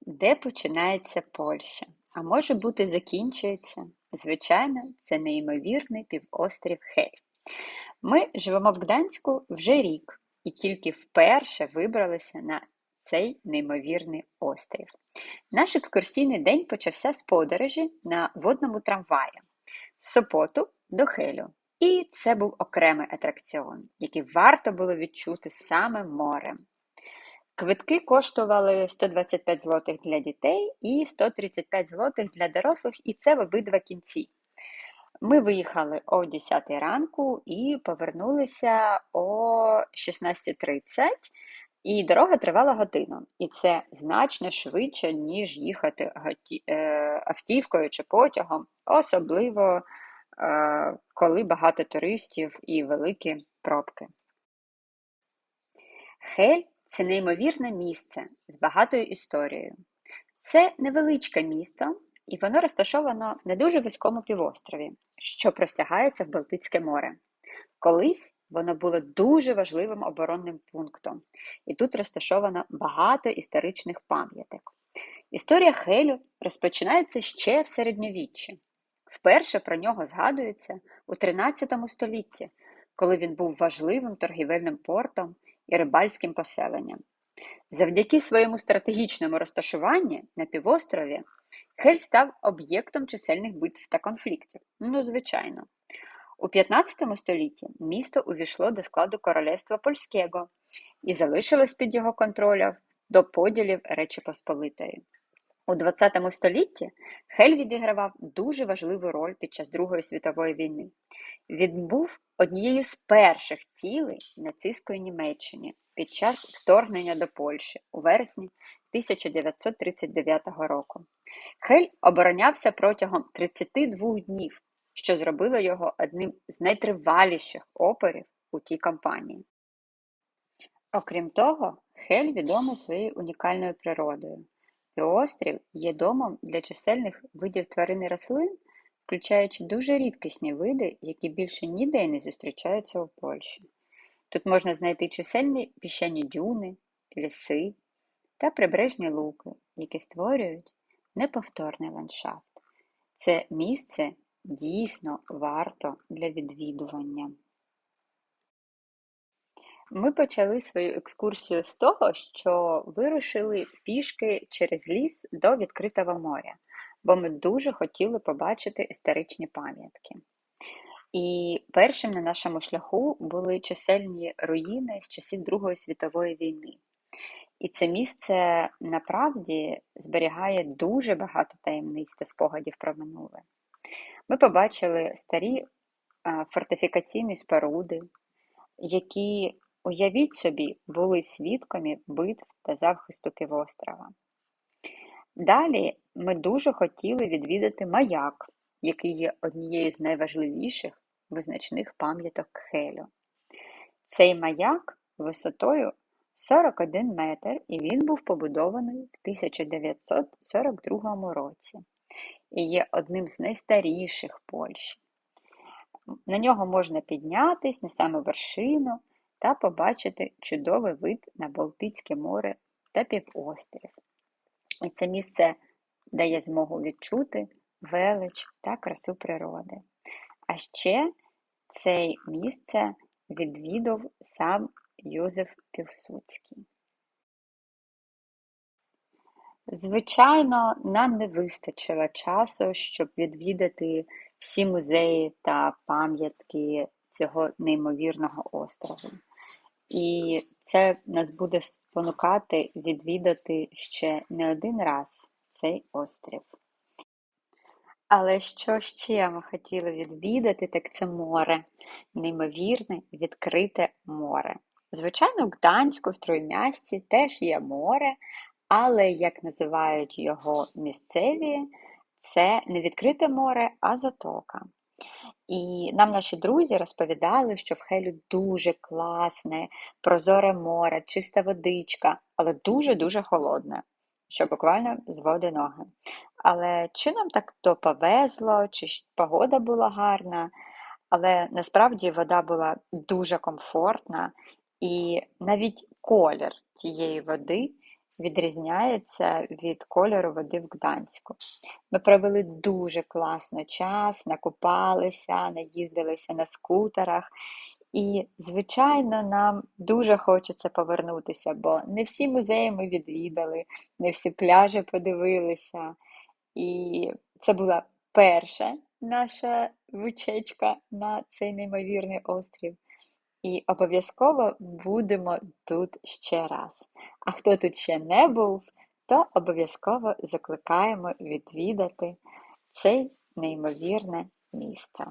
Де починається Польща? А може бути, закінчується? Звичайно, це неймовірний півострів Хель. Ми живемо в Гданську вже рік і тільки вперше вибралися на цей неймовірний острів. Наш екскурсійний день почався з подорожі на водному трамваї з Сопоту до Хелю. І це був окремий атракціон, який варто було відчути саме морем. Квитки коштували 125 злотих для дітей і 135 злотих для дорослих, і це в обидва кінці. Ми виїхали о 10 ранку і повернулися о 16.30, і дорога тривала годину. І це значно швидше, ніж їхати е, автівкою чи потягом, особливо е, коли багато туристів і великі пробки. Хель це неймовірне місце з багатою історією. Це невеличке місто, і воно розташовано на дуже вузькому півострові, що простягається в Балтицьке море. Колись воно було дуже важливим оборонним пунктом, і тут розташовано багато історичних пам'яток. Історія Хелю розпочинається ще в середньовіччі. Вперше про нього згадується у 13 столітті, коли він був важливим торгівельним портом і рибальським поселенням. Завдяки своєму стратегічному розташуванню на півострові Хель став об'єктом чисельних битв та конфліктів. Ну, звичайно. У 15 столітті місто увійшло до складу королівства Польського і залишилось під його контролем до поділів Речі Посполитої. У ХХ столітті Хель відігравав дуже важливу роль під час Другої світової війни. Він був однією з перших цілей нацистської Німеччини під час вторгнення до Польщі у вересні 1939 року. Хель оборонявся протягом 32 днів, що зробило його одним з найтриваліших опорів у тій кампанії. Окрім того, Хель відомий своєю унікальною природою. Півострів є домом для чисельних видів тварин і рослин, включаючи дуже рідкісні види, які більше ніде не зустрічаються у Польщі. Тут можна знайти чисельні піщані дюни, ліси та прибережні луки, які створюють неповторний ландшафт. Це місце дійсно варто для відвідування. Ми почали свою екскурсію з того, що вирушили пішки через ліс до відкритого моря, бо ми дуже хотіли побачити історичні пам'ятки. І першим на нашому шляху були чисельні руїни з часів Другої світової війни. І це місце направді зберігає дуже багато таємниць та спогадів про минуле. Ми побачили старі фортифікаційні споруди, які Уявіть собі, були свідками битв та захисту півострова. Далі ми дуже хотіли відвідати маяк, який є однією з найважливіших визначних пам'яток Хелю. Цей маяк висотою 41 метр, і він був побудований в 1942 році і є одним з найстаріших Польщі. На нього можна піднятись на саму вершину та побачити чудовий вид на Балтицьке море та півострів. І це місце дає змогу відчути велич та красу природи. А ще це місце відвідав сам Йозеф Півсуцький. Звичайно, нам не вистачило часу, щоб відвідати всі музеї та пам'ятки цього неймовірного острову. І це нас буде спонукати відвідати ще не один раз цей острів. Але що ще ми хотіли відвідати, так це море, неймовірне відкрите море. Звичайно, в Гданську, в Троймясці теж є море, але, як називають його місцеві, це не відкрите море, а затока. І нам наші друзі розповідали, що в Хелю дуже класне, прозоре море, чиста водичка, але дуже-дуже холодне, що буквально зводить ноги. Але чи нам так то повезло, чи погода була гарна, але насправді вода була дуже комфортна, і навіть колір тієї води відрізняється від кольору води в Гданську. Ми провели дуже класно час, накупалися, наїздилися на скутерах. І, звичайно, нам дуже хочеться повернутися, бо не всі музеї ми відвідали, не всі пляжі подивилися. І це була перша наша вичечка на цей неймовірний острів. І обов'язково будемо тут ще раз. А хто тут ще не був, то обов'язково закликаємо відвідати це неймовірне місце.